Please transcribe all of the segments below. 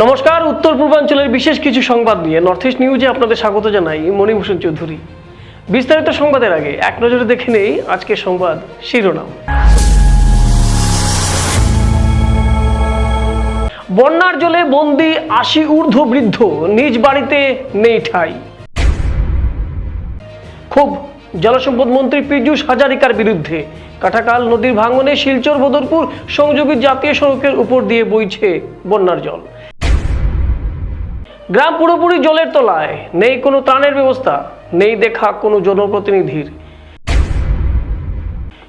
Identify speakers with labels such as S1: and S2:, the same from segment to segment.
S1: নমস্কার, উত্তর পূর্বাঞ্চলের বিশেষ কিছু সংবাদ নিয়ে নর্থ ইস্ট নিউজে আপনাদের স্বাগত জানাই মণিভূষণ চৌধুরী। বিস্তারিত সংবাদের আগে এক নজরে দেখে নেই আজকের সংবাদ শিরোনাম। বন্যার জলে বন্দি আশি ঊর্ধ্ব বৃদ্ধ নিজ বাড়িতে নেই ঠাই। খুব জলসম্পদ মন্ত্রী পীযূষ হাজারিকার বিরুদ্ধে কাটাকাল নদীর ভাঙনে শিলচর বদরপুর সংযোগী জাতীয় সড়কের উপর দিয়ে বইছে বন্যার জল। গ্রাম পুরোপুরি জলের তলায়। নেই কোনো ত্রাণের ব্যবস্থা, নেই দেখা কোনো জনপ্রতিনিধির।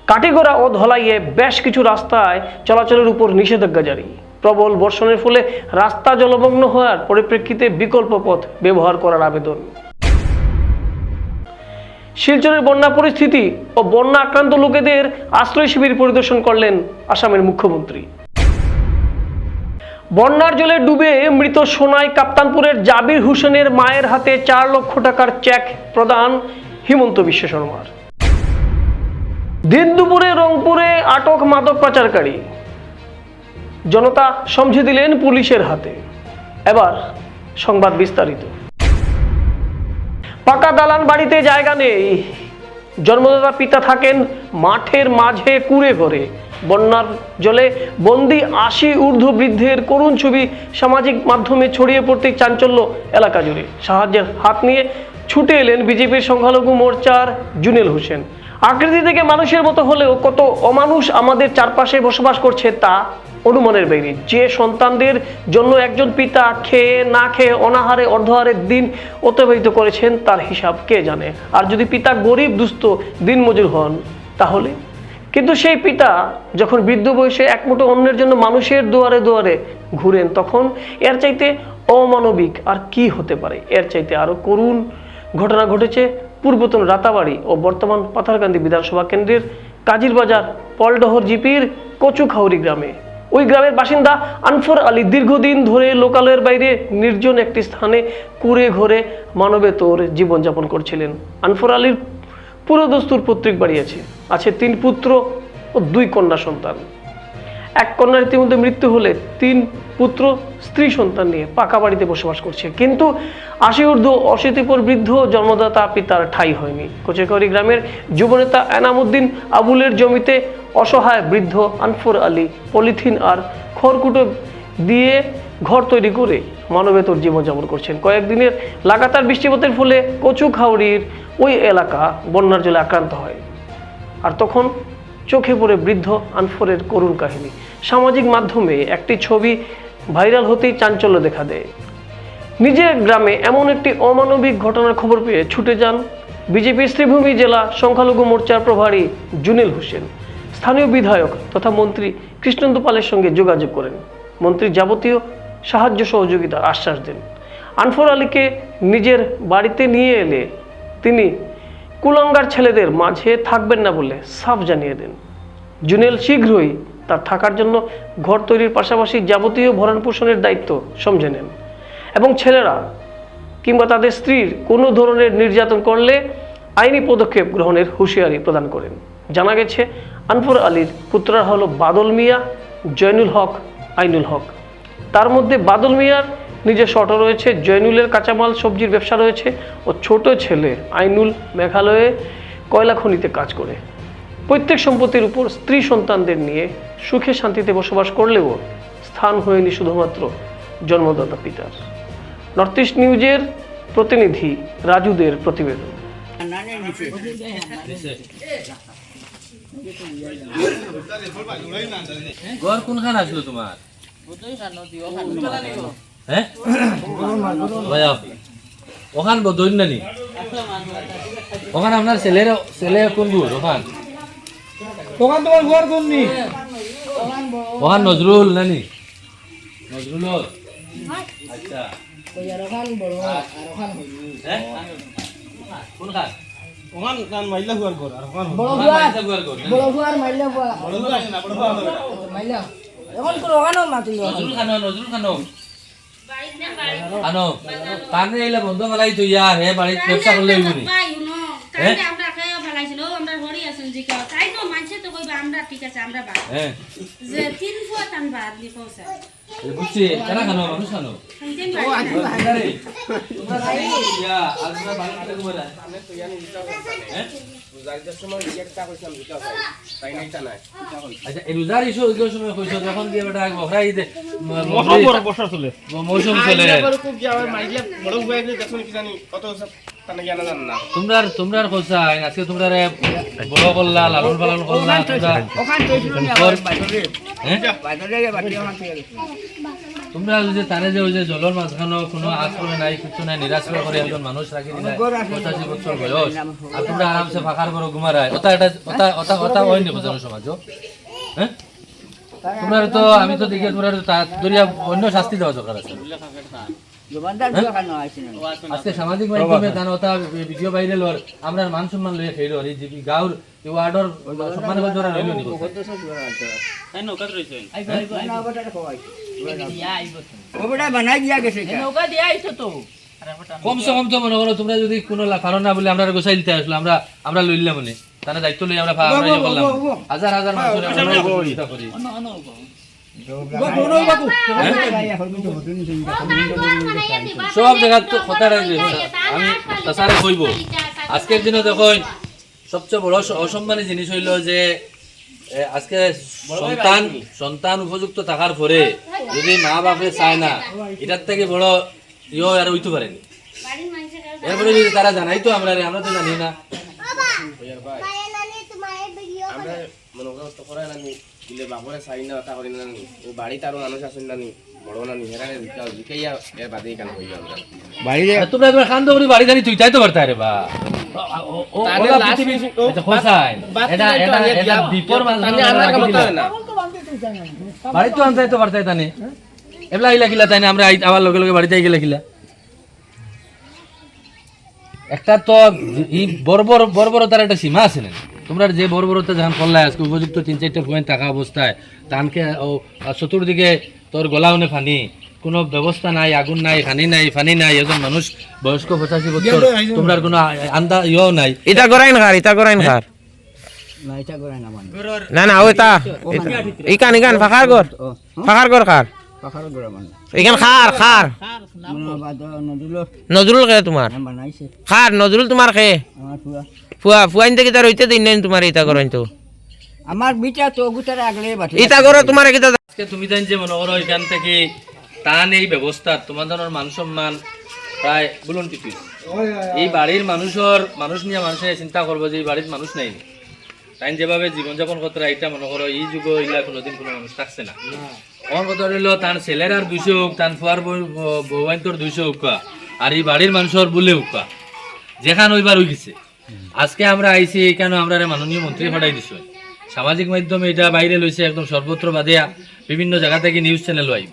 S1: কাটিগড়া ও ধলাইয়ে বেশ কিছু রাস্তায় চলাচলের উপর নিষেধাজ্ঞা জারি। প্রবল বর্ষণের ফলে রাস্তা জলমগ্ন হওয়ার পরিপ্রেক্ষিতে বিকল্প পথ ব্যবহার করার আবেদন। শিলচরের বন্যা পরিস্থিতি ও বন্যা আক্রান্ত লোকেদের আশ্রয় শিবির পরিদর্শন করলেন আসামের মুখ্যমন্ত্রী। বন্যার জলে ডুবে মৃত সোনাই কাপ্তানপুরের জাবির হোসেনের মায়ের হাতে চার লক্ষ টাকার চেক প্রদান হিমন্ত বিশ্ব শর্মার। দিন দুপুরে রংপুরে আটক মাদক পাচারকারী। জনতা সমঝে দিলেন পুলিশের হাতে। এবার সংবাদ বিস্তারিত। পাকা দালান বাড়িতে জায়গা নেই। জন্মদাতা পিতা থাকেন মাঠের মাঝে কুড়ে ঘরে। বন্যার জলে বন্দি আশি ঊর্ধ্ব বৃদ্ধের করুণ ছবি সামাজিক মাধ্যমে ছড়িয়ে পড়তে চাঞ্চল্য এলাকা জুড়ে। সাহায্যের হাত নিয়ে ছুটে এলেন বিজেপির সংখ্যালঘু মোর্চার জুনেল হোসেন। আকৃতি থেকে মানুষের মতো হলেও কত অমানুষ আমাদের চারপাশে বসবাস করছে তা অনুমানের বাইরে। যে সন্তানদের জন্য একজন পিতা খেয়ে না খেয়ে অনাহারে অর্ধহারে দিন অতিবাহিত করেছেন তার হিসাব কে জানে? আর যদি পিতা গরিব, দুস্থ, দিনমজুর হন, তাহলে? কিন্তু সেই পিতা যখন বৃদ্ধ বয়সে একমুঠো অন্যের জন্য মানুষের দুয়ারে দুয়ারে ঘুরেন, তখন এর চাইতে অমানবিক আর কি হতে পারে? এর চাইতে আরও করুণ ঘটনা ঘটেছে পূর্বতন রাতাবাড়ি ও বর্তমান পাথারকান্দি বিধানসভা কেন্দ্রের কাজিরবাজার পলডহর জিপির কচুখাউরি গ্রামে। ওই গ্রামের বাসিন্দা আনফর আলী দীর্ঘদিন ধরে লোকালয়ের বাইরে নির্জন একটি স্থানে কুড়ে ঘরে মানবেতর জীবনযাপন করছিলেন। আনফর আলীর পুরোদস্তুর পৈতৃক বাড়ি আছে। আছে তিন পুত্র ও দুই কন্যা সন্তান। এক কন্যার ইতিমধ্যে মৃত্যু হলে তিন পুত্র স্ত্রী সন্তান নিয়ে পাকা বাড়িতে বসবাস করছে। কিন্তু আশি ঊর্ধ্ব অশীতিপর বৃদ্ধ জন্মদাতা পিতার ঠাই হয়নি। কোচেকরি গ্রামের যুবনেতা এনামুদ্দিন আবুলের জমিতে অসহায় বৃদ্ধ আনফর আলী পলিথিন আর খড়কুটো দিয়ে ঘর তৈরি করে মানবেতর জীবনযাপন করছেন। কয়েকদিনের লাগাতার বৃষ্টিপাতের ফলে কচুখাউড়ির ওই এলাকা বন্যার জলে আক্রান্ত হয়। আর তখন চোখে পড়ে বৃদ্ধ আনফরের করুণ কাহিনী। সামাজিক মাধ্যমে একটি ছবি ভাইরাল হতেই চাঞ্চল্য দেখা দেয়। নিজের গ্রামে এমন একটি অমানবিক ঘটনার খবর পেয়ে ছুটে যান বিজেপির শ্রীভূমি জেলা সংখ্যালঘু মোর্চার প্রভারী জুনেল হোসেন। স্থানীয় বিধায়ক তথা মন্ত্রী কৃষ্ণেন্দু পালের সঙ্গে যোগাযোগ করেন। মন্ত্রী যাবতীয় সাহায্য সহযোগিতার আশ্বাস দেন। আনফর আলীকে নিজের বাড়িতে নিয়ে এলে তিনি, কুলঙ্গার ছেলেদের মাঝে থাকবেন না বলে সাফ জানিয়ে দেন। জুনেল শীঘ্রই তার থাকার জন্য ঘর তৈরির পাশাপাশি যাবতীয় ভরণ পোষণের দায়িত্ব সমঝে নেন এবং ছেলেরা কিংবা তাদের স্ত্রীর কোনো ধরনের নির্যাতন করলে আইনি পদক্ষেপ গ্রহণের হুঁশিয়ারি প্রদান করেন। জানা গেছে, আনফর আলীর পুত্ররা হলো বাদল মিয়া, জয়নুল হক, আইনুল হক। তার মধ্যে বাদল মিয়ার নিজস্ব অটো রয়েছে, জয়নুলের কাঁচামাল, সবজির ব্যবসা রয়েছে ও ছোট ছেলে আইনুল মেঘালয়ে কয়লা খনিতে কাজ করে। প্রত্যেক সম্পত্তির উপর স্ত্রী সন্তানদের নিয়ে সুখে শান্তিতে বসবাস করলেও স্থান হয়নি শুধুমাত্র জন্মদাতা পিতার। নর্থ ইস্ট নিউজের প্রতিনিধি রাজুদের প্রতিবেদন।
S2: ঘর কোনখান আসলো তোমার? হ্যাঁ। ওখান বদইন নানি ওখান আপনার ছেলের ছেলে কোন দূর ওখান
S3: ওখান তোমার ঘর কোননি
S2: ওখান নজরুল নানি নজরুল আচ্ছা?
S3: ওখান কান মাইলা হুয়ার ঘর আর ওখান
S4: বড় দুয়ার
S2: মাইজা গুয়ার ঘর, নানি?
S4: বড় মাইলা বুয়া মাইলা এখন তো ওখানে মাতিল
S2: নজরুল খানো নজরুল খানো। খানো। কানে এলে বন্ধ ফেলাই তুই আর হে বাড়িত ব্যবসা করলে হইব নি হ্যাঁ?
S5: আমরা খাইয়া ফেলাইছিল আমরা হরি আছেন জি কেউ। তাই তো মানছে তো কইবা আমরা ঠিক আছে আমরা বাদ।
S2: হ্যাঁ
S5: যে তিন ফুয়া টান বাদ দি কইছে
S2: বুঝছি কেনা খানো মানুষ খানো? আরে, তোমরা সাই তোমরা বাড়ি থেকে ঘুরে আয়। এই রোজার ইস্যু ওই সময় কইছো যখন দিয়ে বেটা বখরা ঈদে ম- ম-
S3: বর্ষা চলে
S2: মৌসুম চলে
S3: খুব যে আমার মাইলে বড় ভাই দেখুন কি জানি তানে জানা
S2: তোমরার তোমরার কথা আজকে তোমরা বড় করলা লালন পালন করলা তোমরা হ্যাঁ? যে তারে যে ওই যে জলের মাঝখানো কোনো আশ্রয় নাই কিছু নাই নিরাশ্রয় করে একজন মানুষ রাখি দিলাই পঁচাশি বছর বয়স। আর তোমরা আরামসে ফাঁকার বড় ঘুমারায় ওটা এটা ওটা ওটা ওটা হয়নি বোঝানো সমাজ হ্যাঁ? তোমরা তো আমি তো দেখি তোমরা দরিয়া অন্য শাস্তি দেওয়া দরকার আছে।
S4: আইছিল
S2: আজকে সামাজিক মাধ্যমে তান ওটা ভিডিও ভাইরাল হওয়ার আমরা মান সম্মান লইয়া খেলো এই যে গাঁর কমসে কম তো মনে করো তোমরা যদি কোনো কারণ না বলে আমরা গোসাই দিতে আসলো আমরা আমরা লইলাম মনে তারা দায়িত্ব লই আমরা ইয়ে করলাম হাজার হাজার করি সব জায়গা তো কথা আমি তাছাড়া কইব আজকের দিনে দেখুন সবচেয়ে বড় অস- অসম্মানী জিনিস হইল যে আজকে সন্তান সন্তান উপযুক্ত থাকার পরে যদি মা বাপে চায় না এটার থেকে বড় ইয়ে আর হইতে পারেনি
S5: বাড়ির
S2: এরপরে যদি তারা জানাই তো আমরা আমরা তো জানি না।
S3: আমরা মনে করো তো করে না বাবরে চাই না কথা করি নানি বাড়িতে আরও মানুষ আসেন না।
S2: তোমরা একবার খান দৌড়ি বাড়ি জানি তুই পারতা রে বা।
S3: আমার
S2: রাখি
S3: কথা
S2: দিলা।
S3: না।
S2: বাড়ি তো আনতে তো পারতাই তানে। এবলা আইলা কিলা তাই আমরা আবার লগে লগে বাড়িতে কিলা একটা তো এই বর্বর বর্বরতার একটা সীমা আছে না। তোমরা যে বর্বরতা যখন করলে আজকে উপযুক্ত তিন চারটা পয়েন্ট থাকা অবস্থায় তানকে ও চতুর্দিকে তোর গলাউনে ফানি। কোনো ব্যবস্থা নাই আগুন নাই ফানি নাই ফানি নাই এজন মানুষ বয়স্ক পঁচাশি বছর তোমরা কোনো আন্দা ইয়েও নাই।
S6: ইটা করাইন খার ইটা করাইন খার
S4: না এটা না মানে।
S6: না না ও এটা ইকান ইকান ফাঁকার কর ফাঁকার কর খার
S4: মানে।
S6: ইকান খার খার নজরুল খে তোমার
S4: বানাইছে।
S6: খার নজরুল তোমার খে ফুয়া ফুয়াইন থেকে তার হইতে দিন নাই তোমার ইটা করাইন তো
S4: আমার বিটা তো গুতারে আগলে বাটি
S6: ইটা করো তোমার কিটা
S2: আজকে তুমি জান যে মনে করো এখান থেকে তান এই ব্যবস্থা তোমাদের মান সম্মান প্রায় বুলন টিপি এই বাড়ির মানুষের মানুষ নিয়ে মানুষে চিন্তা করব যে এই বাড়ির মানুষ নাই। তাই যেভাবে জীবনযাপন করতে এটা মনে করো এই যুগ ইলা কোনোদিন কোনো মানুষ থাকছে না। আমার কথা রইল তার ছেলের আর দুইশো হোক তার ফুয়ার বৌবাইন্তর দুইশো হোক আর এই বাড়ির মানুষের বলে হোক। যেখান ওইবার গেছে আজকে আমরা আইছি কেন আমরা মাননীয় মন্ত্রী পাঠাই দিছো। সামাজিক মাধ্যমে এটা বাইরে লইছে একদম সর্বত্র বাদিয়া বিভিন্ন জায়গা থেকে নিউজ চ্যানেল আইব।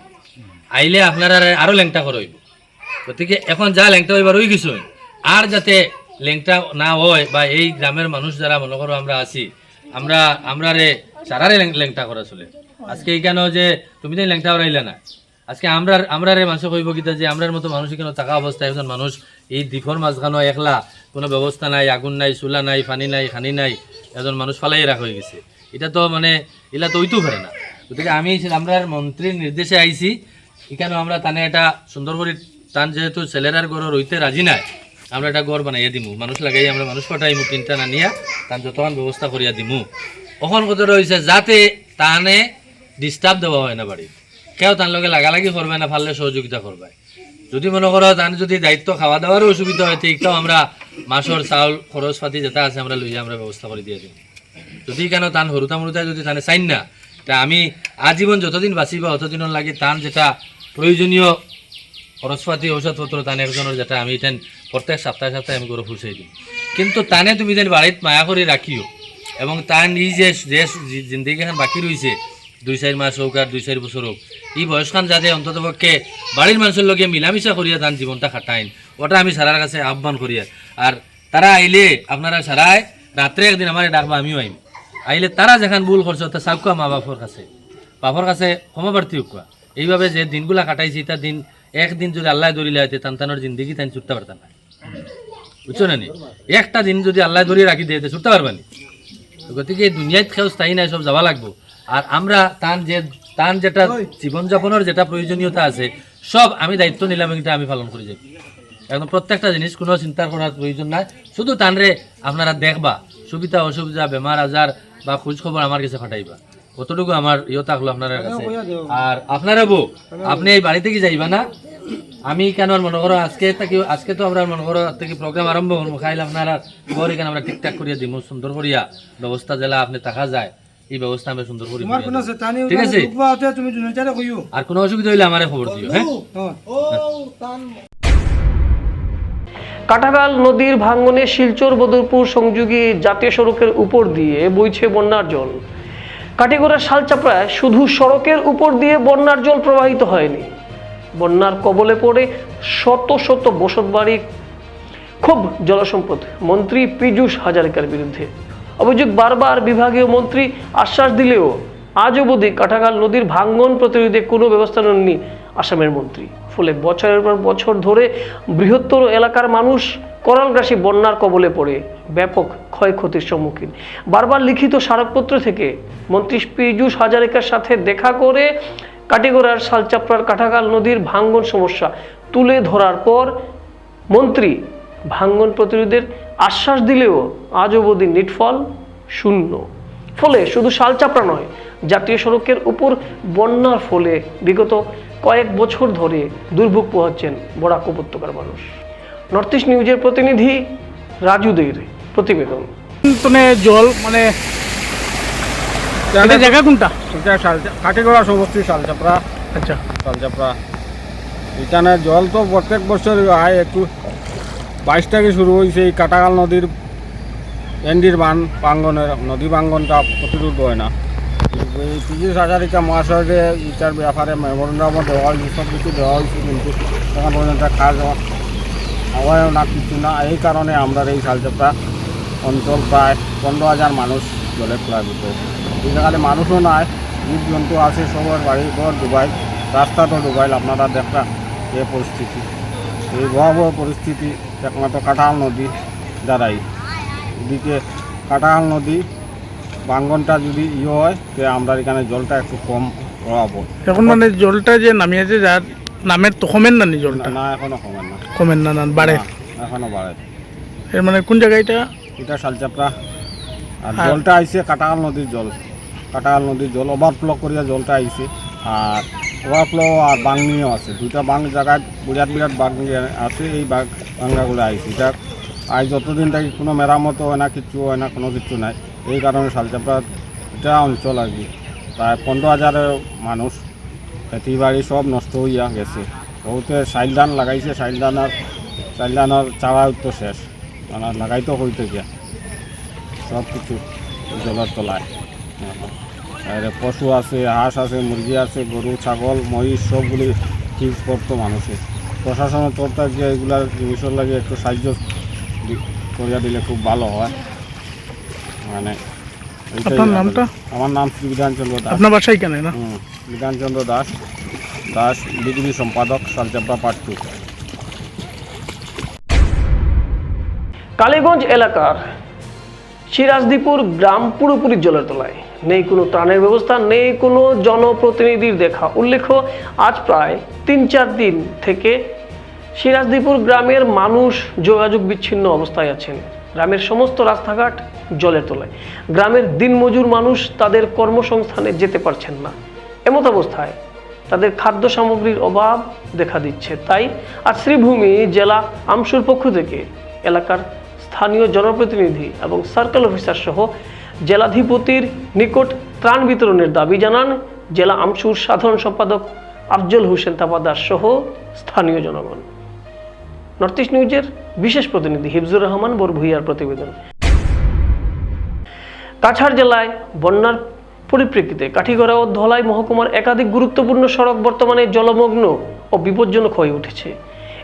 S2: আইলে আপনারা আরও ল্যাংটা করইব গতিকে এখন যা ল্যাংটা হইবার হয়ে গেছে আর যাতে ল্যাংটা না হয় বা এই গ্রামের মানুষ যারা মনে করো আমরা আছি, আমরা আমরা রে সারারে ল্যাংটা করা চলে। আজকে এইখানেও যে তুমি তো ল্যাংটা হরাইলে না? আজকে আমরা আমরা রে মানুষ কইব কিতা যে আমরার মতো মানুষ এখানে থাকা অবস্থায় একজন মানুষ এই দ্বীপর মাঝখানো একলা কোনো ব্যবস্থা নাই, আগুন নাই, চুলা নাই, পানি নাই, খানি নাই এজন মানুষ ফালাই রাখা হয়ে গেছে। এটা তো মানে এলা তো হইতেও পারে না। গতিকে আমি আমরা মন্ত্রীর নির্দেশে আইছি এখানে আমরা তানে এটা সুন্দর করে তান যেহেতু ছেলেরার গড় রইতে রাজি নাই, আমরা একটা গড় বানাইয়া দিমু। মানুষ লাগাই আমরা মানুষ পাঠাইমু, তিনটা নানিয়া, তান যতক্ষণ ব্যবস্থা করিয়া দিমু। অখন কথা রয়েছে যাতে তানে ডিস্টার্ব দেওয়া হয় না বাড়ি কেউ তার লগে লাগালাগি করবে না, পারলে সহযোগিতা করবে। যদি মনে করো তার যদি দায়িত্ব খাওয়া দাওয়ারও অসুবিধা হয় ঠিকটাও আমরা মাসর চাউল খরচ পাতি যেটা আছে আমরা লইয়া আমরা ব্যবস্থা করে দিয়ে দিই যদি কেন তান হরুতা মরুতা যদি তানে চাইন না, তা আমি আজীবন যতদিন বাঁচিবা অতদিনের লাগে তান যেটা প্রয়োজনীয় খরচপাতি ঔষধপত্র তান একজনের যেটা আমি তেন প্রত্যেক সপ্তাহে সপ্তাহে আমি করে ফুসাই দিই কিন্তু তানে তুমি যেন বাড়িত মায়া করে রাখিও এবং তার এই যে যে জিন্দগি এখন বাকি রয়েছে দুই চার মাস হোক আর দুই চার বছর হোক এই বয়সখান যাতে অন্তত পক্ষে বাড়ির মানুষের লগে মিলামিশা করিয়া তার জীবনটা খাটাইন। ওটা আমি সারার কাছে আহ্বান করিয়া আর তারা আইলে আপনারা সারায় রাত্রে একদিন আমার ডাকবা, আমিও আইম আইলে তারা যেখান ভুল করছে তা চাউকা মা বাপর কাছে। বাপর কাছে ক্ষমাপ্রার্থী হোক এইভাবে যে দিনগুলা কাটাইছি তার দিন, একদিন যদি আল্লাহ ধরিলে হইতে তান্তানোর জিন্দগি তাই ছুটতে পারতাম না বুঝছ না? একটা দিন যদি আল্লাহ ধরিয়ে রাখি দিয়ে ছুটতে পারবানি তো গতিকে দুনিয়াত খেউ স্থায়ী নাই সব যাওয়া লাগবো। আর আমরা তান যে, তান যেটা জীবনযাপনের যেটা প্রয়োজনীয়তা আছে সব আমি দায়িত্ব নিলাম এটা আমি পালন করে যাই একদম প্রত্যেকটা জিনিস কোনো চিন্তা করার প্রয়োজন নাই। শুধু তানরে আপনারা দেখবা, সুবিধা, অসুবিধা বেমার আজার বা খোঁজ খবর আমার কাছে ফাটাইবা কতটুকু আমার ইয়ে থাকল আপনার কাছে? আর আপনারা বউ আপনি এই বাড়ি থেকে যাইবা না? আমি কেন মনে করো আজকে থেকে আজকে তো আমরা মনে করো থেকে প্রোগ্রাম আরম্ভ করব খাইলে আপনারা ঘর এখানে আমরা ঠিকঠাক করিয়া দিব সুন্দর করিয়া ব্যবস্থা জেলা আপনি থাকা যায় এই ব্যবস্থা আমরা সুন্দর করি ঠিক আছে? আর কোনো অসুবিধা হইলে আমারে খবর দিও হ্যাঁ?
S1: কাটাগাল নদীর ভাঙ্গনে শিলচর বদরপুর সংযোগী জাতীয় সড়কের উপর দিয়ে বইছে বন্যার জল। কাটিগড়ার শালচাপড়ায় শুধু সড়কের উপর দিয়ে বন্যার জল প্রবাহিত হয়নি। বন্যার কবলে পড়ে শত শত বসতবাড়ি খুব জলসম্পদ। মন্ত্রী পীযূষ হাজারিকার বিরুদ্ধে। অভিযোগ বারবার বিভাগীয় মন্ত্রী আশ্বাস দিলেও আজ অবধি কাটাগাল নদীর ভাঙ্গন প্রতিরোধে কোনো ব্যবস্থা নেননি আসামের মন্ত্রী। ফলে। বছরের পর বছর ধরে বৃহত্তর এলাকার মানুষ করালগ্রাসী বন্যার কবলে পড়ে। ব্যাপক ক্ষয়ক্ষতির সম্মুখীন। বারবার লিখিত স্মারকপত্র থেকে মন্ত্রী পীযূষ হাজারিকার সাথে দেখা করে কাটিগড়ার শালচাপড়ার কাটাগাল নদীর ভাঙ্গন সমস্যা তুলে ধরার পর মন্ত্রী ভাঙ্গন প্রতিরোধের আশ্বাস দিলেও আজ অবধি নিটফল শূন্য। ফলে শুধু শালচাপড়া নয় জাতীয় সড়কের উপর বন্যার ফলে বিগত কয়েক বছর ধরে দুর্ভোগ পোহাচ্ছেন বরাক উপত্যকার মানুষ। নর্থ ইস্ট নিউজের প্রতিনিধি রাজুদের প্রতিবেদন।
S7: জল মানে জায়গা কোনটা?
S8: এটা কাটিগড়া সমষ্টি শালচাপড়া।
S7: আচ্ছা।
S8: শালচাপড়া। এখানে জল তো প্রত্যেক বছর হয় একটু। বাইশ থেকে শুরু হয়েছে এই কাটাগাল নদীর এন্ডির বান প্রাঙ্গনের নদী প্রাঙ্গনটা প্রতিরোধ হয় না। তিরিশ হাজারিকা মহাশয়কে এটার ব্যাপারে মেমোরেন্ডামও দেওয়া হয়েছে, সব কিছু দেওয়া হয়েছে কিন্তু এখন পর্যন্ত কাজ হওয়াও না কিছু না। এই কারণে আমরা এই শালচাপড়া অঞ্চল প্রায় পনেরো হাজার মানুষ জলে প্লাবিত এখানে মানুষও নাই জীব জন্তু আছে, সবার বাড়ি ঘর ডুবাই রাস্তা তো ডুবাইল আপনারা দেখলাম এই পরিস্থিতি। এই ভয়াবহ পরিস্থিতি, একমাত্র কাঁঠাল নদী দ্বারাই। এদিকে কাঁঠাল নদী বাঙ্গনটা যদি ইয়ে হয় যে আমরা এখানে জলটা একটু কম প্রভাব
S7: এখন মানে জলটা যে নামিয়েছে যার নামের তো কমেন না নি জলটা?
S8: না এখনও কমেন না।
S7: কমেন না না বাড়ে।
S8: এখনও বাড়ে।
S7: এর মানে কোন জায়গায় এটা?
S8: এটা শালচাপড়া। আর জলটা আইছে কাটাল নদীর জল। কাটাল নদীর জল ওভারফ্লো করিয়া জলটা আইছে। আর ওভারফ্লো আর বাংনিও আছে। দুইটা বাং জায়গায় বিরাট বিরাট বাং আছে এই বাগ বাংলাগুলো আইছে। এটা আজ যতদিন থাকি কোনো মেরামত হয় না কিছু হয় না কোনো কিছু নাই। এই কারণে শালচাপড়া এটা অঞ্চল আর কি। প্রায় পনেরো হাজারের মানুষ, খেতি বাড়ি সব নষ্ট হইয়া গেছে। বহুতে চাইল ধান লাগাইছে চাইল ধানের চাইল ধানের চারা তো শেষ। মানে লাগাইতো হইতে গিয়া। সব কিছু জলের তলায়। আর পশু আছে, হাঁস আছে, মুরগি আছে, গরু, ছাগল, মহিষ, সবগুলি ঠিক করতো মানুষের প্রশাসনের তরফ থেকে এগুলার জিনিসের লাগে একটু সাহায্য করিয়া দিলে খুব ভালো হয়। মানে
S7: আপনার নামটা?
S8: আমার নাম শ্রী বিধানচন্দ্র দাস।
S7: আপনার বাসায় কেন না?
S8: বিধানচন্দ্র দাস। দাস বিজেপি সম্পাদক সালচাপড়া
S1: কালীগঞ্জ এলাকার সিরাজদীপুর গ্রাম পুরোপুরি জলের তলায়। নেই কোনো ত্রাণের ব্যবস্থা নেই কোনো জনপ্রতিনিধির দেখা। উল্লেখ্য আজ প্রায় তিন চার দিন থেকে সিরাজদীপুর গ্রামের মানুষ যোগাযোগ বিচ্ছিন্ন অবস্থায় আছেন। গ্রামের সমস্ত রাস্তাঘাট জলে তলায় গ্রামের দিনমজুর মানুষ তাদের কর্মসংস্থানে যেতে পারছেন না। এমত অবস্থায় তাদের খাদ্য সামগ্রীর অভাব দেখা দিচ্ছে। তাই আজ শ্রীভূমি জেলা আমসুর পক্ষ থেকে এলাকার স্থানীয় জনপ্রতিনিধি এবং সার্কেল অফিসার সহ জেলাধিপতির নিকট ত্রাণ বিতরণের দাবি জানান জেলা আমসুর সাধারণ সম্পাদক আফজল হোসেন তাপাদার সহ স্থানীয় জনগণ। নর্থ ইস্ট নিউজের বিশেষ প্রতিনিধি হিফজুর রহমান বরভুইয়ার প্রতিবেদন। কাছাড় জেলায় বন্যার পরিপ্রেক্ষিতে কাঠিগড়া ও ধলাই মহকুমার একাধিক গুরুত্বপূর্ণ সড়ক বর্তমানে জলমগ্ন ও বিপজ্জনক হয়ে উঠেছে।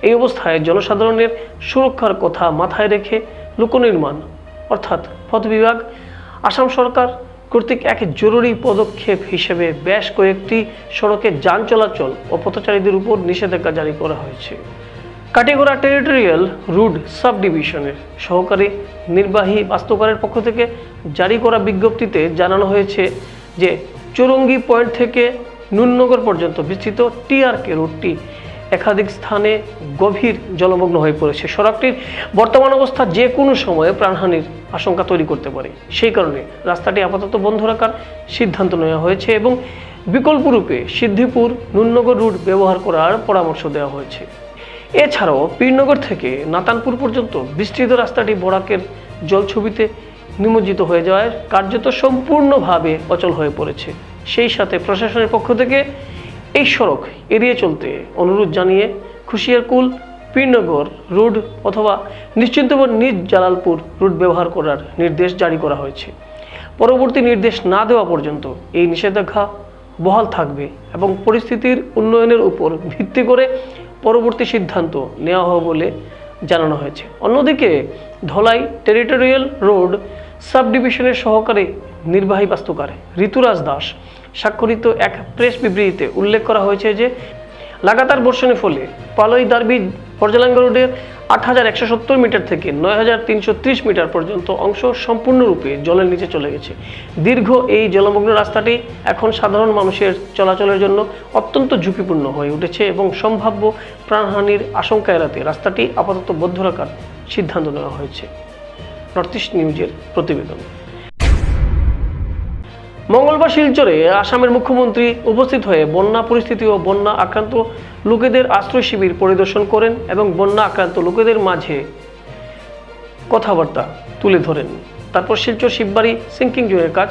S1: এই অবস্থায় জনসাধারণের সুরক্ষার কথা মাথায় রেখে লোকনির্মাণ, অর্থাৎ পথ বিভাগ, আসাম সরকার কর্তৃক এক জরুরি পদক্ষেপ হিসেবে বেশ কয়েকটি সড়কে যান চলাচল ও পথচারীদের উপর নিষেধাজ্ঞা জারি করা হয়েছে। কাটিগড়া টেরিটোরিয়াল রুড সাব ডিভিশনের সহকারী নির্বাহী বাস্তবকারের পক্ষ থেকে জারি করা বিজ্ঞপ্তিতে জানানো হয়েছে যে চৌরঙ্গি পয়েন্ট থেকে নুননগর পর্যন্ত বিস্তৃত টিআরকে রুটটি একাধিক স্থানে গভীর জলমগ্ন হয়ে পড়েছে। সড়কটির বর্তমান অবস্থা যে কোনো সময়ে প্রাণহানির আশঙ্কা তৈরি করতে পারে। সেই কারণে রাস্তাটি আপাতত বন্ধ রাখার সিদ্ধান্ত নেওয়া হয়েছে এবং বিকল্পরূপে সিদ্ধিপুর নুননগর রুট ব্যবহার করার পরামর্শ দেওয়া হয়েছে। এছাড়াও পীরনগর থেকে নাতানপুর পর্যন্ত বিস্তৃত রাস্তাটি বরাকের জলছবিতে নিমজ্জিত হয়ে যাওয়ায় কার্যত সম্পূর্ণভাবে অচল হয়ে পড়েছে। সেই সাথে প্রশাসনের পক্ষ থেকে এই সড়ক এড়িয়ে চলতে অনুরোধ জানিয়ে খুশিয়ারকুল পীরনগর রোড অথবা নিশ্চিন্তপুর নিজ জালালপুর রুট ব্যবহার করার নির্দেশ জারি করা হয়েছে। পরবর্তী নির্দেশ না দেওয়া পর্যন্ত এই নিষেধাজ্ঞা বহাল থাকবে এবং পরিস্থিতির উন্নয়নের উপর ভিত্তি করে পরবর্তী সিদ্ধান্ত নেওয়া হবে বলে জানানো হয়েছে। অন্যদিকে, ধলাই টেরিটোরিয়াল রোড সাব ডিভিশনের সহকারে নির্বাহী বাস্তুকার ঋতুরাজ দাস স্বাক্ষরিত এক প্রেস বিবৃতিতে উল্লেখ করা হয়েছে যে লাগাতার বর্ষণের ফলে পালই দারবি পর্যালাঙ্গা রোডের আট হাজার একশো সত্তর মিটার থেকে নয় হাজার তিনশো ত্রিশ মিটার পর্যন্ত অংশ সম্পূর্ণরূপে জলের নিচে চলে গেছে। দীর্ঘ এই জলমগ্ন রাস্তাটি এখন সাধারণ মানুষের চলাচলের জন্য অত্যন্ত ঝুঁকিপূর্ণ হয়ে উঠেছে এবং সম্ভাব্য প্রাণহানির আশঙ্কা এড়াতে রাস্তাটি আপাতত বদ্ধ রাখার সিদ্ধান্ত নেওয়া হয়েছে। নর্থ ইস্ট নিউজের প্রতিবেদন। মঙ্গলবার শিলচরে আসামের মুখ্যমন্ত্রী উপস্থিত হয়ে বন্যা পরিস্থিতি ও বন্যা আক্রান্ত লোকেদের আশ্রয় শিবির পরিদর্শন করেন এবং বন্যা আক্রান্ত লোকেদের মাঝে কথাবার্তা তুলে ধরেন। তারপর শিলচর শিববাড়ি সিঙ্কিং জোনের কাজ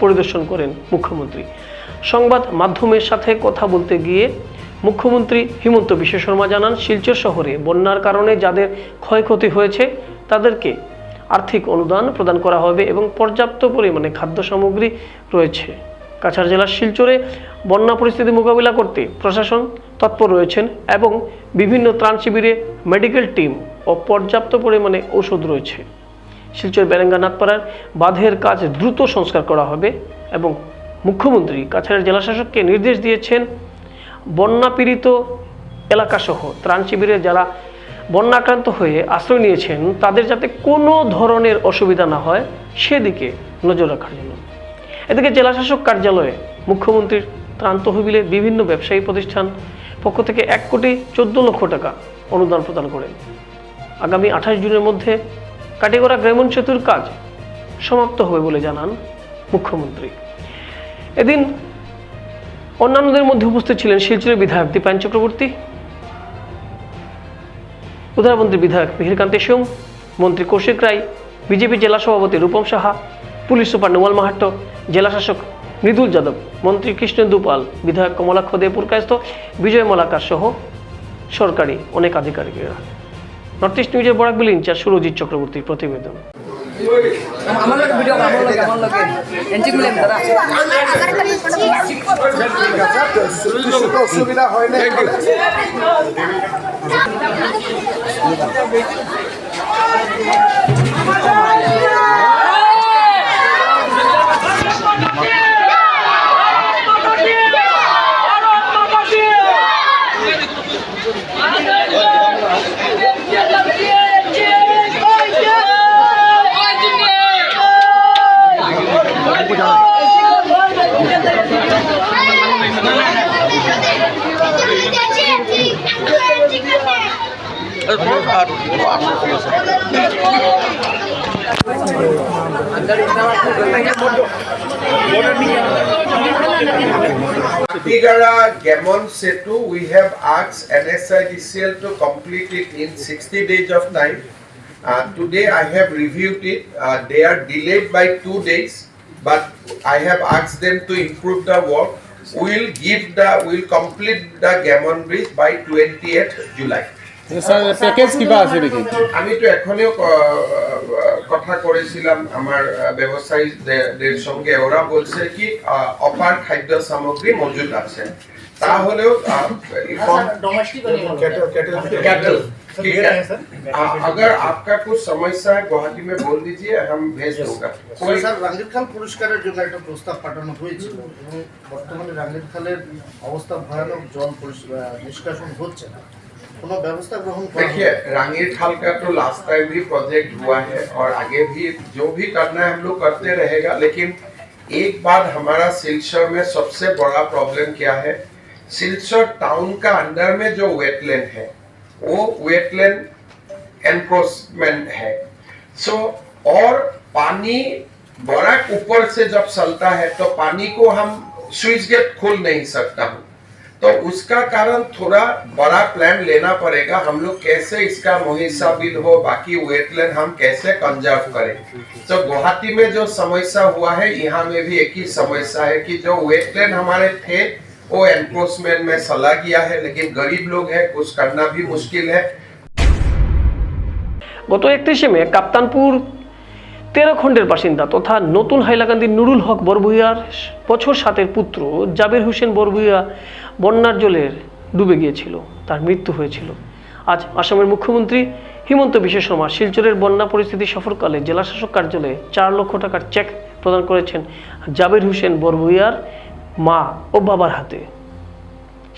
S1: পরিদর্শন করেন মুখ্যমন্ত্রী। সংবাদ মাধ্যমের সাথে কথা বলতে গিয়ে মুখ্যমন্ত্রী হিমন্ত বিশ্ব শর্মা জানান, শিলচর শহরে বন্যার কারণে যাদের ক্ষয়ক্ষতি হয়েছে, তাদেরকে আর্থিক অনুদান প্রদান করা হবে এবং পর্যাপ্ত পরিমাণে খাদ্য সামগ্রী রয়েছে। কাছাড় জেলার শিলচরে বন্যা পরিস্থিতি মোকাবিলা করতে প্রশাসন তৎপর রয়েছেন এবং বিভিন্ন ত্রাণ শিবিরে মেডিকেল টিম ও পর্যাপ্ত পরিমাণে ওষুধ রয়েছে। শিলচর বেরেঙ্গা নাথপাড়ার বাঁধের কাজ দ্রুত সংস্কার করা হবে এবং মুখ্যমন্ত্রী কাছাড়ের জেলাশাসককে নির্দেশ দিয়েছেন, বন্যা পীড়িত এলাকাসহ ত্রাণ শিবিরে যারা বন্যাক্রান্ত হয়ে আশ্রয় নিয়েছেন, তাদের যাতে কোনো ধরনের অসুবিধা না হয়, সেদিকে নজর রাখার জন্য। এদিকে জেলাশাসক কার্যালয়ে মুখ্যমন্ত্রীর ত্রাণ তহবিলে বিভিন্ন ব্যবসায়ী প্রতিষ্ঠান পক্ষ থেকে এক কোটি চোদ্দ লক্ষ টাকা অনুদান প্রদান করেন। আগামী আঠাশ জুনের মধ্যে কাটিগড়া গ্রামীণ সেতুর কাজ সমাপ্ত হবে বলে জানান মুখ্যমন্ত্রী। এদিন অন্যান্যদের মধ্যে উপস্থিত ছিলেন শিলচরের বিধায়ক দীপায়ন চক্রবর্তী উদারবন্দ্রী বিধায়ক মিহিরকান্তি সিং, মন্ত্রী কৌশিক রায়, বিজেপি জেলা সভাপতি রূপম সাহা, পুলিশ সুপার নোমাল মাহাট্ট জেলা শাসক মৃদুল যাদব, মন্ত্রী কৃষ্ণেন্দু পাল, বিধায়ক কমলাক্ষ দে পুরকায়স্থ, বিজয় মালাকার সহ সরকারি অনেক আধিকারিকেরা। নর্থ ইস্ট নিউজের বরাকবিল ইনচার্জ সুরজিৎ চক্রবর্তীর প্রতিবেদন।
S4: আমার লোক ভিডিও আমার লোক আমার লোকে এনজি মিলেন দাদা
S9: Tigara Gamon Setu, we have asked NSIDCL to complete it in 60 days of time. Uh, today I have reviewed it. Uh, they are delayed by two days, but I have asked them to improve the work. We'll give the, we'll complete the Gamon Bridge by 20th July.
S8: Package কিবা আছে নেকি
S9: আমিতো এখনেও ক- কথা করেছিলাম আমার আহ, ব্যবসায়ীদের সঙ্গে ওরা বলছে কি আহ, অপার খাদ্য সামগ্রী মজুদ আছে তাহলেও আহ, inform- कैटल ठीक है आ- अगर आपका कुछ समस्या है गुवाहाटी में बोल दीजिए हम भेज दूंगा कोई
S10: স্যার রাঙ্গির খাল পুরস্কারের জন্য একটা প্রস্তাব পাঠানো হয়েছিল এবং বর্তমানে রাঙ্গির খালের অবস্থা ভয়ানক জল পরিষ- আহ, নিষ্কাশন হচ্ছে না কোনো व्यवस्था ग्रहण
S9: देखिए का तो लास्ट टाइम भी प्रोजेक्ट हुआ है और आगे भी जो भी करना है हम लोग करते रहेगा लेकिन एक बात हमारा सिलचर में सबसे बड़ा प्रॉब्लम क्या है? सिलचर टाउन का अंदर में जो वेटलैंड है वो वेटलैंड एनक्रोचमेंट है। सो so, और पानी बड़ा ऊपर से जब चलता है तो पानी को हम स्विच गेट खोल नहीं सकता हूँ। तो उसका कारण थोड़ा बड़ा प्लान लेना पड़ेगा हम लोग कैसे इसका मोहिसा बिल हो बाकी वेटलैंड हम कैसे कंजर्व करें तो गुवाहाटी में जो समस्या हुआ है यहाँ में भी एक ही समस्या है कि जो वेटलैंड हमारे थे वो एनक्रोचमेंट में चला गया है लेकिन गरीब लोग है कुछ करना भी मुश्किल है
S1: গত একত্রিশে মে কাপ্তানপুর তেরো খণ্ডের বাসিন্দা তথা নতুন হাইলাকান্দির নুরুল হক বরভুইয়ার বছর সাতের পুত্র জাবির হোসেন বরভুইয়া বন্যার জলের ডুবে গিয়েছিল, তার মৃত্যু হয়েছিল। আজ আসামের মুখ্যমন্ত্রী হিমন্ত বিশ্ব শর্মা শিলচরের বন্যা পরিস্থিতি সফরকালে জেলাশাসক কার্যালয়ে চার লক্ষ টাকার চেক প্রদান করেছেন জাবির হোসেন বরভুইয়ার মা ও বাবার হাতে।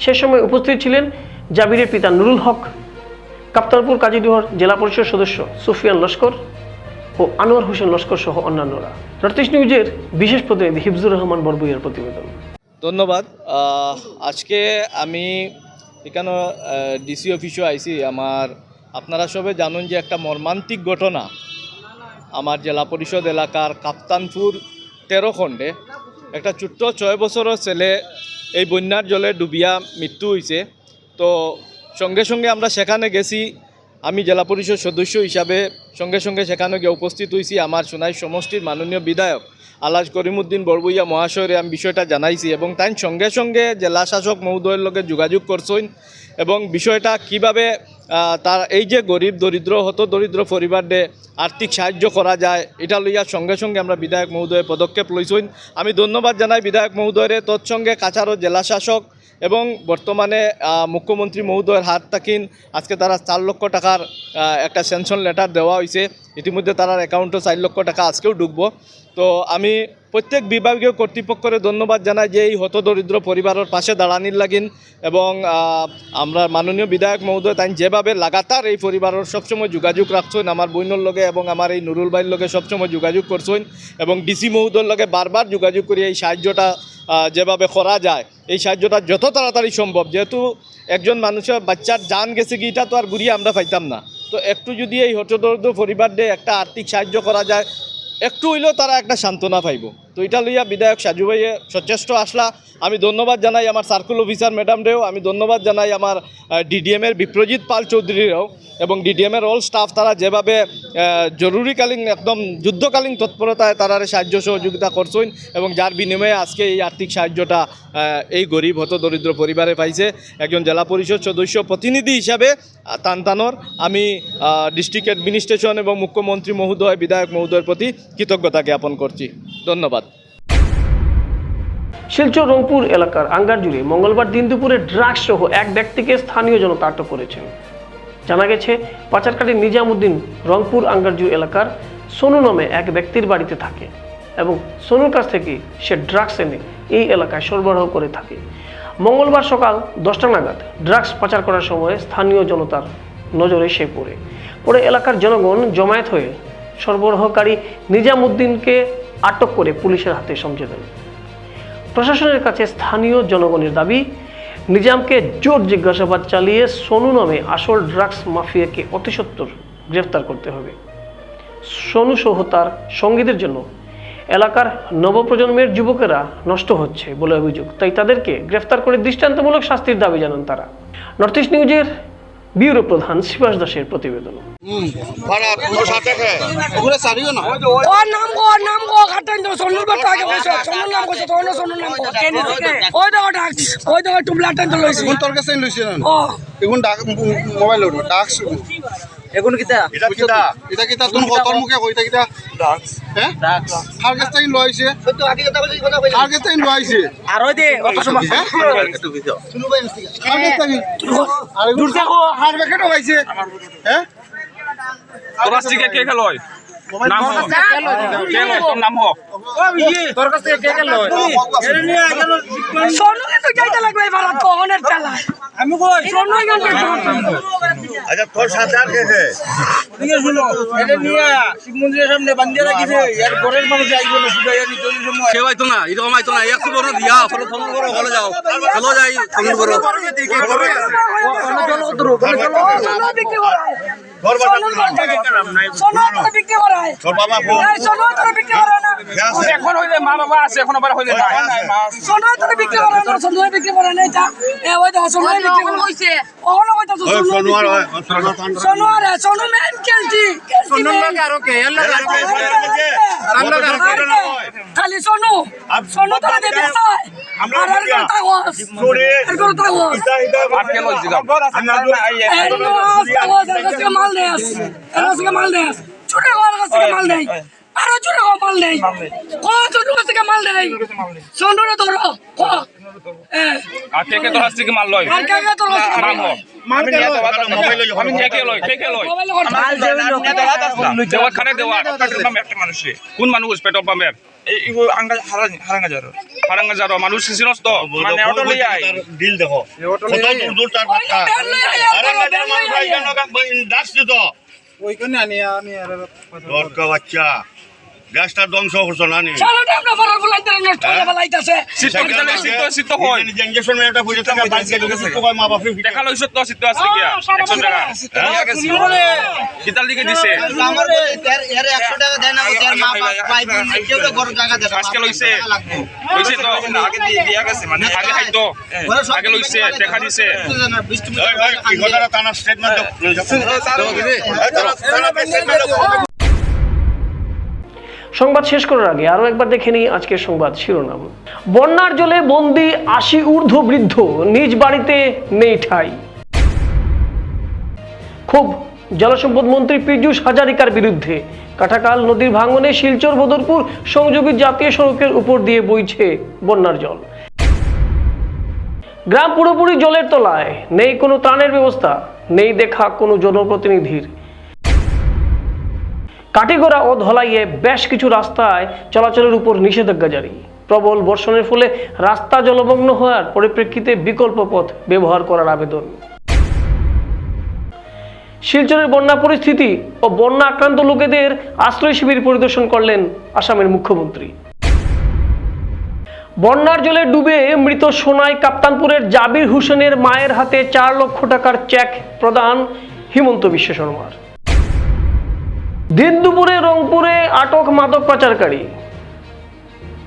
S1: সে সময় উপস্থিত ছিলেন জাবিরের পিতা নুরুল হক, কাপ্তানপুর কাজীডুয়ার জেলা পরিষদ সদস্য সুফিয়ান লস্কর ও আনোয়ার হোসেন লস্কর সহ অন্যান্যরা। নর্থ নিউজের বিশেষ প্রতিনিধি হিফজুর রহমান বরবুইয়ার প্রতিবেদন।
S11: ধন্যবাদ। আজকে আমি এখানে ডিসি অফিসে আইছি। আমার, আপনারা সবে জানুন যে একটা মর্মান্তিক ঘটনা আমার জেলা পরিষদ এলাকার কাপ্তানপুর তেরো খণ্ডে। একটা ছোট্ট ছয় বছরের ছেলে এই বন্যার জলে ডুবিয়া মৃত্যু হয়েছে তো সঙ্গে সঙ্গে আমরা সেখানে গেছি। আমি জেলা পরিষদ সদস্য হিসাবে সঙ্গে সঙ্গে সেখানে গিয়ে উপস্থিত হয়েছি আমার সোনাই সমষ্টির মাননীয় বিধায়ক আলাজ করিমুদ্দিন বড়বইয়া মহাশয়রে আমি বিষয়টা জানাইছি এবং তাই সঙ্গে সঙ্গে জেলা শাসক মহোদয়ের লগে যোগাযোগ করছেন এবং বিষয়টা কীভাবে তার এই যে গরিব দরিদ্র, হত দরিদ্র পরিবারদের আর্থিক সাহায্য করা যায়, এটা লইয়া সঙ্গে সঙ্গে আমরা বিধায়ক মহোদয় পদক্ষেপ লইছেন। আমি ধন্যবাদ জানাই বিধায়ক মহোদয়রে। তৎসঙ্গে কাছাড়ো জেলা শাসক এবং বর্তমানে মুখ্যমন্ত্রী মহোদয়ের হাত তাকিন, আজকে তারা চার লক্ষ টাকার একটা স্যাংশন লেটার দেওয়া হয়েছে ইতিমধ্যে তার অ্যাকাউন্টও চার লক্ষ টাকা আজকেও ঢুকবো। তো আমি প্রত্যেক বিভাগীয় কর্তৃপক্ষরে ধন্যবাদ জানাই যে এই হতদরিদ্র পরিবারের পাশে দাঁড়ানির লাগিন এবং আমরা মাননীয় বিধায়ক মহোদয় তাই যেভাবে লাগাতার এই পরিবারের সবসময় যোগাযোগ রাখছেন, আমার বইনের লগে এবং আমার এই নুরুল ভাইয়ের লগে সবসময় যোগাযোগ করছেন এবং ডিসি মহোদয়ের লগে বারবার যোগাযোগ করে, এই সাহায্যটা যেভাবে করা যায়, এই সাহায্যটা যত তাড়াতাড়ি সম্ভব। যেহেতু একজন মানুষের বাচ্চার যান গেছে কি, এটা তো আর ঘুরিয়ে আমরা পাইতাম না। তো একটু যদি এই হটদর্দ পরিবার দিয়ে একটা আর্থিক সাহায্য করা যায়, একটু হইলেও তারা একটা সান্ত্বনা পাইব। তো এটা লইয়া বিধায়ক সাজু ভাইয়ে সচেষ্ট আসলা। আমি ধন্যবাদ জানাই আমার সার্কুল অফিসার ম্যাডামরেও আমি ধন্যবাদ জানাই আমার ডিডিএমের বিপ্রজিৎ পাল চৌধুরীরাও এবং ডিডিএমের অল স্টাফ তারা যেভাবে জরুরিকালীন একদম যুদ্ধকালীন তৎপরতায় তারা সাহায্য সহযোগিতা করছেন এবং যার বিনিময়ে আজকে এই আর্থিক সাহায্যটা এই গরিব হত দরিদ্র পরিবারে পাইছে। একজন জেলা পরিষদ সদস্য প্রতিনিধি হিসাবে তানতানোর। আমি ডিস্ট্রিক্ট অ্যাডমিনিস্ট্রেশন এবং মুখ্যমন্ত্রী মহোদয়, বিধায়ক মহোদয়ের প্রতি কৃতজ্ঞতা জ্ঞাপন করছি। ধন্যবাদ।
S1: শিলচর রংপুর এলাকার আঙ্গার জুড়ে মঙ্গলবার দিন দুপুরে ড্রাগস সহ এক ব্যক্তিকে স্থানীয় জনতা আটক করেছেন জানা গেছে, পাচারকারী নিজামুদ্দিন রংপুর আঙ্গারজুর এলাকার সোনু নামে এক ব্যক্তির বাড়িতে থাকে এবং সোনুর কাছ থেকে সে ড্রাগস এনে এই এলাকায় সরবরাহ করে থাকে। মঙ্গলবার সকাল দশটা নাগাদ ড্রাগস পাচার করার সময় স্থানীয় জনতার নজরে সে পড়ে। পরে এলাকার জনগণ জমায়েত হয়ে সরবরাহকারী নিজামুদ্দিনকে আটক করে পুলিশের হাতে সমঝে দেন প্রশাসনের কাছে স্থানীয় জনগণের দাবি, নিজামকে জোর জিজ্ঞাসাবাদ চালিয়ে সোনু নামে আসল ড্রাগস মাফিয়াকে অতি সত্বর গ্রেফতার করতে হবে। সোনু সহ তার সঙ্গীদের জন্য এলাকার নবপ্রজন্মের যুবকেরা নষ্ট হচ্ছে বলে অভিযোগ। তাই তাদেরকে গ্রেফতার করে দৃষ্টান্তমূলক শাস্তির দাবি জানান তারা। নর্থ ইস্ট নিউজের ব্যুরো প্রধান শিবাস দাসের প্রতিবেদন।
S8: মোবাইল ডাকস
S4: এখন কিতা
S8: এটা কিতা এটা কিতা তুমি কতর মুখে কইতা কিতা ডাকস হ্যাঁ? ডাকস হার কাছ থেকে লইছে তো আগে কথা বলি কথা কই হার কাছ থেকে লইছে
S4: আর ওই দে কত সময়
S8: শুনো ভাই হার কাছ থেকে। দূর থেকে হার বেকেট হইছে হ্যাঁ?
S7: তোর কাছ কে খেলো নাম হোক তোর নাম হোক
S4: তোর কাছে কে কে লয়? সোনু তো যাইতে লাগবে এবার তো চালা আমি কই? সোনু কেন
S8: আচ্ছা তোর সাথে আর কে কে?
S7: কেউ আইতো না এরকম আইতো না। একশো বড় দিয়া ফলো ফলো করো হলে যাও। চলো যাই ফলো করো।
S4: সোনা বিক্রি করায় সোনা তোরা বিক্রি করায় এই সোনা তোরা বিক্রি করায় না
S7: এখন হইলে মা বাবা আছে এখন আবার হইলে নাই
S4: সোনা তোরা বিক্রি করায় না সোনা বিক্রি করায় না এটা এ ওই দেখো সোনা বিক্রি করায় কইছে ওহলো কইতা সোনা সোনা রে সোনা মেন কেলটি সোনা লাগে আর ওকে এর লাগে খালি সোনু সোনু তোরা আমরা আর আর
S7: আর
S4: মাল দেস এর কাছে মাল দেস ছোট ঘর কাছে মাল দেই আরও ছোটে ঘর মাল দেই। কো ছোট কাছে মাল দেই। সোনু রে ধরো কো
S7: আর কে কে তো হাসছে কি মাল লয়?
S4: আর কে কে তোর কাছে
S7: নাম হো আমি নিয়ে তো বাতা আমি কে কে লয়? কে কে লয়?
S4: মোবাইল কর মাল
S7: দেওয়ার খানে দেওয়ার পেট্রোল পাম্প একটা মানুষে। কোন মানুষ পেট্রোল পাম্পের হারাঙ্গা যারো মানুষ সিনস তো মানে অটো লই আই
S10: ডিল দেখো। কত দূর দূর তার বাচ্চা। আরে মানুষ আইগা নগা ডাকছি তো ওইখানে আনি আমি আর বাচ্চা। গ্যাসটা ধ্বংস করছ না নি?
S4: চলো আমরা ফরার বলাইতে নষ্ট হয়ে? বলাইতাছে।
S7: হয়
S10: বুঝে টাকা মা বাপে
S7: দেখা লইছ তো সিট আছে কি 100 টাকা। হ্যাঁ? গেছি কিতাল দিকে দিছে। আজকে লইছে। লইছে তো। আগে দিয়া গেছে মানে আগে খাইতো। আগে লইছে দেখা দিছে।
S10: কি কথাটা টানা স্টেটমেন্ট
S1: সংবাদ শেষ করার আগে আরও একবার দেখে নিই আজকের সংবাদ শিরোনাম। বন্যার জলে বন্দি আশি ঊর্ধ্ব বৃদ্ধ নিজ বাড়িতে নেই ঠাই। খুব জলসম্পদ মন্ত্রী পীযূষ হাজারিকার বিরুদ্ধে। কাটাকাল নদীর ভাঙনে শিলচর বদরপুর সংযোগী জাতীয় সড়কের উপর দিয়ে বইছে বন্যার জল। গ্রাম পুরোপুরি জলের তলায়, নেই কোনো ত্রাণের ব্যবস্থা, নেই দেখা কোনো জনপ্রতিনিধির। কাটিগড়া ও ধলাইয়ে বেশ কিছু রাস্তায় চলাচলের উপর নিষেধাজ্ঞা জারি। প্রবল বর্ষণের ফলে রাস্তা জলমগ্ন হওয়ার পরিপ্রেক্ষিতে বিকল্প পথ ব্যবহার করার আবেদন। শিলচরের বন্যা পরিস্থিতি ও বন্যা আক্রান্ত লোকেদের আশ্রয় শিবির পরিদর্শন করলেন আসামের মুখ্যমন্ত্রী। বন্যার জলে ডুবে মৃত সোনাই কাপ্তানপুরের জাবির হোসেনের মায়ের হাতে চার লক্ষ টাকার চেক প্রদান হিমন্ত বিশ্ব শর্মার। দিন দুপুরে রংপুরে আটক মাদক পাচারকারী।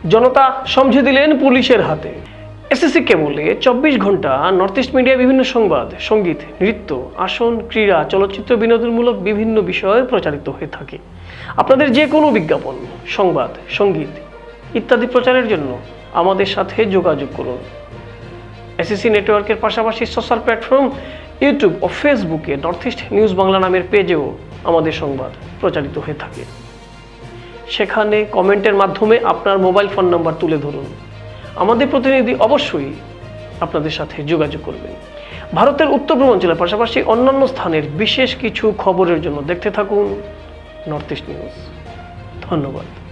S1: জনতা সমঝে দিলেন পুলিশের হাতে। এসএসসি কেবলে চব্বিশ ঘণ্টা নর্থ ইস্ট মিডিয়া বিভিন্ন সংবাদ, সংগীত, নৃত্য, আসন, ক্রীড়া, চলচ্চিত্র বিনোদনমূলক বিভিন্ন বিষয়ে প্রচারিত হয়ে থাকে। আপনাদের যে কোনো বিজ্ঞাপন, সংবাদ, সংগীত ইত্যাদি প্রচারের জন্য আমাদের সাথে যোগাযোগ করুন। এসএসসি নেটওয়ার্কের পাশাপাশি সোশ্যাল প্ল্যাটফর্ম ইউটিউব ও ফেসবুকে নর্থ ইস্ট নিউজ বাংলা নামের পেজেও আমাদের সংবাদ প্রচারিত হয়ে থাকে। সেখানে কমেন্টের মাধ্যমে আপনার মোবাইল ফোন নাম্বার তুলে ধরুন। আমাদের প্রতিনিধি অবশ্যই আপনাদের সাথে যোগাযোগ করবেন। ভারতের উত্তর পূর্বাঞ্চলের পাশাপাশি অন্যান্য স্থানের বিশেষ কিছু খবরের জন্য দেখতে থাকুন নর্থ ইস্ট নিউজ। ধন্যবাদ।